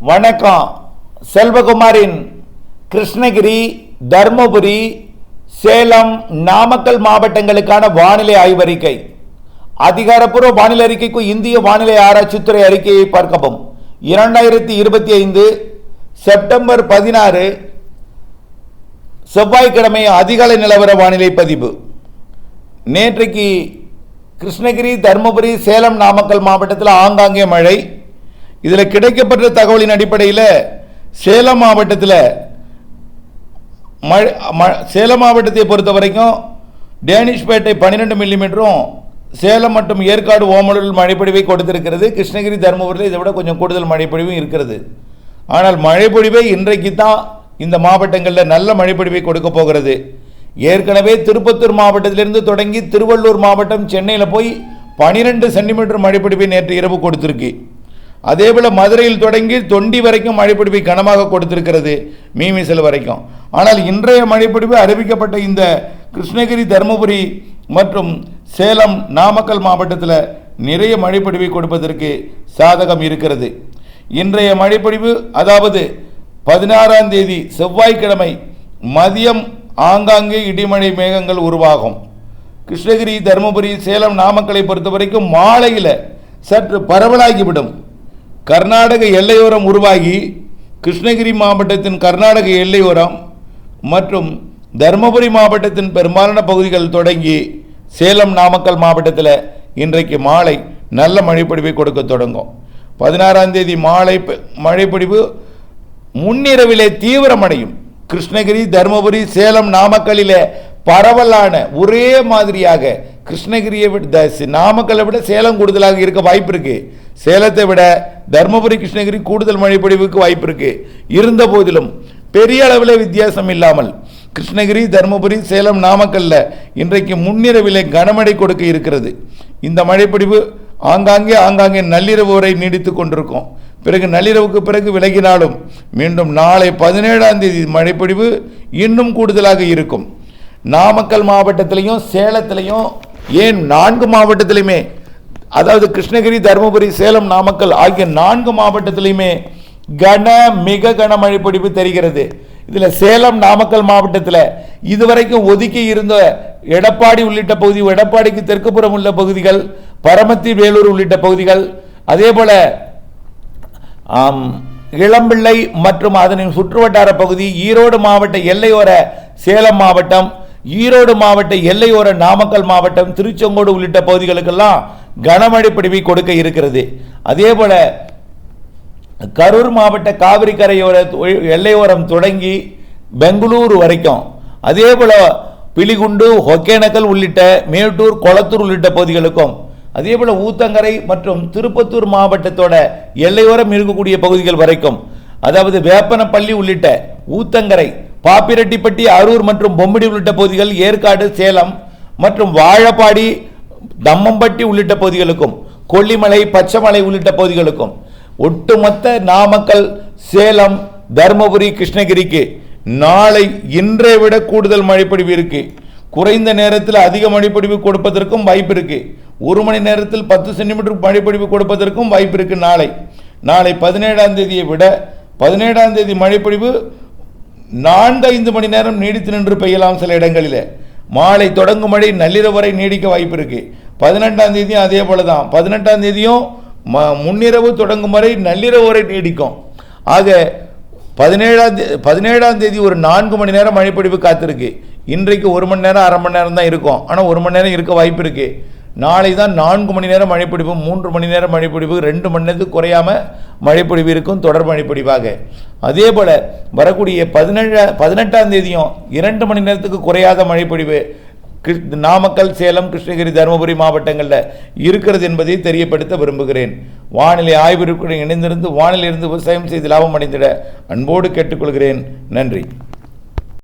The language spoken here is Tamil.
வணக்கம். செல்வகுமாரின் கிருஷ்ணகிரி தர்மபுரி சேலம் நாமக்கல் மாவட்டங்களுக்கான வானிலை ஆய்வறிக்கை. அதிகாரப்பூர்வ வானிலை அறிக்கைக்கு இந்திய வானிலை ஆராய்ச்சித்துறை அறிக்கையை பார்க்கவும். இரண்டாயிரத்தி இருபத்தி ஐந்து செப்டம்பர் பதினாறு செவ்வாய்க்கிழமை அதிகாலை நிலவர வானிலை பதிவு. நேற்றைக்கு கிருஷ்ணகிரி தருமபுரி சேலம் நாமக்கல் மாவட்டத்தில் ஆங்காங்கே மழை. இதில் கிடைக்கப்பட்ட தகவலின் அடிப்படையில் சேலம் மாவட்டத்தில் மழை சேலம் மாவட்டத்தை பொறுத்த வரைக்கும் டேனிஷ்பேட்டை பன்னிரெண்டு மில்லிமீட்டரும் சேலம் மற்றும் ஏற்காடு ஓமலூரில் மழைப்பொழிவை கொடுத்திருக்கிறது. கிருஷ்ணகிரி தருமபுரியில் இதை விட கொஞ்சம் கூடுதல் மழைப்பொழிவும் இருக்கிறது. ஆனால் மழைப்பொழிவை இன்றைக்கு தான் இந்த மாவட்டங்களில் நல்ல மழைப்பொழிவை கொடுக்க போகிறது. ஏற்கனவே திருப்பத்தூர் மாவட்டத்திலிருந்து தொடங்கி திருவள்ளூர் மாவட்டம் சென்னையில் போய் பனிரெண்டு சென்டிமீட்டர் மழைப்பொழிவை நேற்று இரவு கொடுத்துருக்கு. அதேபோல மதுரையில் தொடங்கி தொண்டி வரைக்கும் மழைப்பிடிப்பை கனமாக கொடுத்திருக்கிறது மீமிசல் வரைக்கும். ஆனால் இன்றைய மழைப்பிடிப்பு அறிவிக்கப்பட்ட இந்த கிருஷ்ணகிரி தருமபுரி மற்றும் சேலம் நாமக்கல் மாவட்டத்தில் நிறைய மழைப்பிடிப்பை கொடுப்பதற்கு சாதகம் இருக்கிறது. இன்றைய மழைப்பிடிப்பு அதாவது பதினாறாம் தேதி செவ்வாய்க்கிழமை மதியம் ஆங்காங்கே இடிமழை மேகங்கள் உருவாகும். கிருஷ்ணகிரி தருமபுரி சேலம் நாமக்கலை பொறுத்த வரைக்கும் மாலையில் சற்று பரவலாகிவிடும். கர்நாடக எல்லையோரம் உருவாகி கிருஷ்ணகிரி மாவட்டத்தின் கர்நாடக எல்லையோரம் மற்றும் தருமபுரி மாவட்டத்தின் பெரும்பாலான பகுதிகள் தொடங்கி சேலம் நாமக்கல் மாவட்டத்தில் இன்றைக்கு மாலை நல்ல மழைப்பொழிவை கொடுக்க தொடங்கும். பதினாறாம் தேதி மாலை பெ- மழைப்பொழிவு முன்னிரவிலே தீவிரமடையும். கிருஷ்ணகிரி தருமபுரி சேலம் நாமக்கல்லில் பரவலான ஒரே மாதிரியாக கிருஷ்ணகிரியை விட நாமக்கலை நாமக்கல்லை விட சேலம் கூடுதலாக இருக்க வாய்ப்பு இருக்கு. சேலத்தை விட தருமபுரி கிருஷ்ணகிரி கூடுதல் மழைப்பொழிவுக்கு வாய்ப்பு இருக்கு. இருந்த போதிலும் பெரிய அளவில் வித்தியாசம் இல்லாமல் கிருஷ்ணகிரி தருமபுரி சேலம் நாமக்கல்ல இன்றைக்கு முன்னிரவிலே கனமழை கொடுக்க இருக்கிறது. இந்த மழைப்பொழிவு ஆங்காங்கே ஆங்காங்கே நள்ளிரவு வரை நீடித்து கொண்டிருக்கும். பிறகு நள்ளிரவுக்கு பிறகு விலகினாலும் மீண்டும் நாளை பதினேழாம் தேதி மழைப்பொழிவு இன்னும் கூடுதலாக இருக்கும். நாமக்கல் மாவட்டத்திலையும் சேலத்திலையும் ஏன் நான்கு மாவட்டத்திலையுமே அதாவது கிருஷ்ணகிரி தருமபுரி சேலம் நாமக்கல் ஆகிய நான்கு மாவட்டத்திலையுமே கன மிக கனமழை பொழிவு தெரிகிறது. இதில் சேலம் நாமக்கல் மாவட்டத்தில் இதுவரைக்கும் ஒதுக்கி இருந்த எடப்பாடி உள்ளிட்ட பகுதி எடப்பாடிக்கு தெற்குப்புறம் உள்ள பகுதிகள் பரமத்தி வேலூர் உள்ளிட்ட பகுதிகள் அதே போல இளம்பிள்ளை மற்றும் அதனின் சுற்றுவட்டார பகுதி ஈரோடு மாவட்ட எல்லையோர சேலம் மாவட்டம் ஈரோடு மாவட்ட எல்லையோர நாமக்கல் மாவட்டம் திருச்செங்கோடு உள்ளிட்ட பகுதிகளுக்கெல்லாம் கனமழை பிடிவை கொடுக்க இருக்கிறது. அதே போல கரூர் மாவட்ட காவிரி கரையோர எல்லையோரம் தொடங்கி பெங்களூரு வரைக்கும் அதே போல பிலிகுண்டு ஒகேனக்கல் உள்ளிட்ட மேட்டூர் கொளத்தூர் உள்ளிட்ட பகுதிகளுக்கும் அதே போல ஊத்தங்கரை மற்றும் திருப்பத்தூர் மாவட்டத்தோட எல்லையோரம் இருக்கக்கூடிய பகுதிகள் வரைக்கும் அதாவது வேப்பனப்பள்ளி உள்ளிட்ட ஊத்தங்கரை பாப்பிரெட்டிப்பட்டி அரூர் மற்றும் பொம்மிடி உள்ளிட்ட பகுதிகள் ஏற்காடு சேலம் மற்றும் வாழப்பாடி தம்மம்பட்டி உள்ளிட்ட பகுதிகளுக்கும் கொல்லிமலை பச்சைமலை உள்ளிட்ட பகுதிகளுக்கும். ஒட்டுமொத்த நாமக்கல் சேலம் தருமபுரி கிருஷ்ணகிரிக்கு நாளை இன்றை விட கூடுதல் மழைப்பொழிவு இருக்கு. குறைந்த நேரத்தில் அதிக மழைப்பொழிவு கொடுப்பதற்கும் வாய்ப்பு இருக்கு. ஒரு மணி நேரத்தில் பத்து சென்டிமீட்டர் மழைப்பொழிவு கொடுப்பதற்கும் வாய்ப்பு இருக்கு நாளை. நாளை பதினேழாம் தேதியை விட பதினேழாம் தேதி மழைப்பொழிவு நான்கு ஐந்து மணி நேரம் நீடித்து நின்று பெய்யலாம் சில இடங்களில். மாலை தொடங்கும் மழை நள்ளிரவு வரை நீடிக்க வாய்ப்பு இருக்குது பதினெட்டாம் தேதியும் அதே போல தான் பதினெட்டாம் தேதியும் ம- முன்னிரவு தொடங்கும் வரை நள்ளிரவு வரை நீடிக்கும். ஆக பதினேழாம் தே பதினேழாம் தேதி ஒரு நான்கு மணி நேரம் மழைப்பொழிவு காத்திருக்கு. இன்றைக்கு ஒரு மணி நேரம் அரை மணி நேரம் தான் இருக்கும். ஆனால் ஒரு மணி நேரம் இருக்க வாய்ப்பு இருக்குது நாளை தான் நான்கு மணி நேரம் மழைப்பொழிவு மூன்று மணி நேரம் மழைப்பொழிவு ரெண்டு மணி நேரத்துக்கு குறையாம மழைப்பொழிவு இருக்கும் தொடர் மழைப்பொழிவாக அதே போல் வரக்கூடிய பதினேழு பதினெட்டாம் தேதியும் இரண்டு மணி நேரத்துக்கு குறையாத மழைப்பொழிவு கிருஷ்ண- நாமக்கல் சேலம் கிருஷ்ணகிரி தருமபுரி மாவட்டங்களில் இருக்கிறது என்பதை தெரியப்படுத்த விரும்புகிறேன். வானிலை ஆய்விற்குடன் இணைந்திருந்து வானிலிருந்து விவசாயம் செய்து லாபம் அடைந்திட அன்போடு கேட்டுக்கொள்கிறேன். நன்றி.